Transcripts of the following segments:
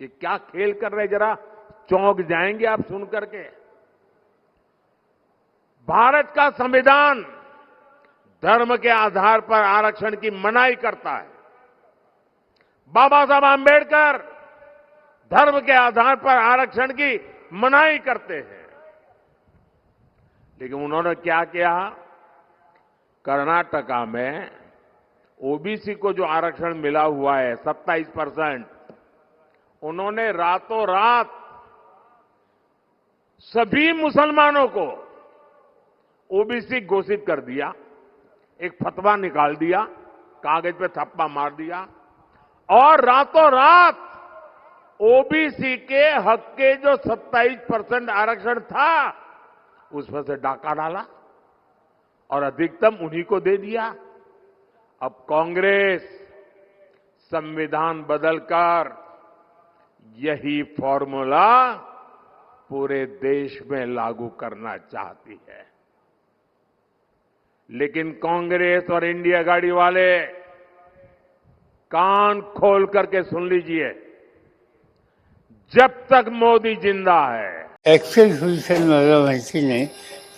ये क्या खेल कर रहे जरा? चौंक जाएँगे आप सुन करके। भारत का संविधान धर्म के आधार पर आरक्षण की मनाई करता है। बाबा साहब आंबेडकर धर्म के आधार पर आरक्षण की मनाई करते हैं। लेकिन उन्होंने क्या किया? कर्नाटका में ओबीसी को जो आरक्षण मिला हुआ है 27 परसेंट उन्होंने रातों रात सभी मुसलमानों को ओबीसी घोषित कर दिया, एक फतवा निकाल दिया, कागज़ पे थप्पा मार दिया और रातों रात ओबीसी के हक के जो 27 परसेंट आरक्षण था उसमें से डाका डाला और अधिकतम उन्हीं को दे दिया। अब कांग्रेस संविधान बदलकर यही फॉर्मूला पूरे देश में लागू करना चाहती है। लेकिन कांग्रेस और इंडिया गाड़ी वाले कान खोल करके सुन लीजिए जब तक मोदी ज़िंदा है। ऍक्च्युअल सोल्युशन मला माहिती नाही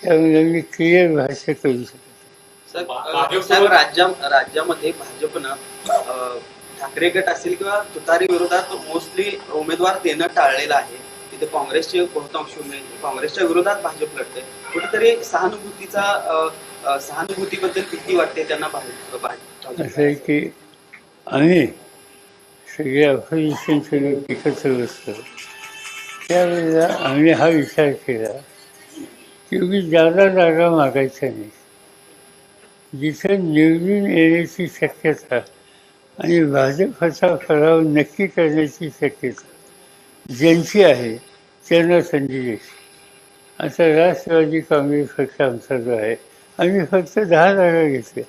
त्यामुळे मी क्लिअर भाषा करू शकतो राज्यामध्ये भाजपनं अ, ठाकरे गट असेल किंवा तुतारी विरोधात मोस्टली उमेदवार देणं टाळलेलं आहे. तिथे काँग्रेसचे बहुतांश उमेदवार काँग्रेसच्या विरोधात भाजप लढते कुठेतरी सहानुभूतीचा सहानुभूतीबद्दल भीती वाटते त्यांना भाजप की आम्ही सगळे अपोजिशनचे लोक एकत्र त्यावेळेला आम्ही हा विचार केला की उगी जादा जागा मागायच्या नाही जिथं निवडून येण्याची शक्यता आणि भाजपचा फराव नक्की करण्याची शक्यता. ज्यांची आहे त्यांना संधी द्यायची आता राष्ट्रवादी काँग्रेस पक्ष आमचा जो आहे आम्ही फक्त दहा जागा घेतल्या.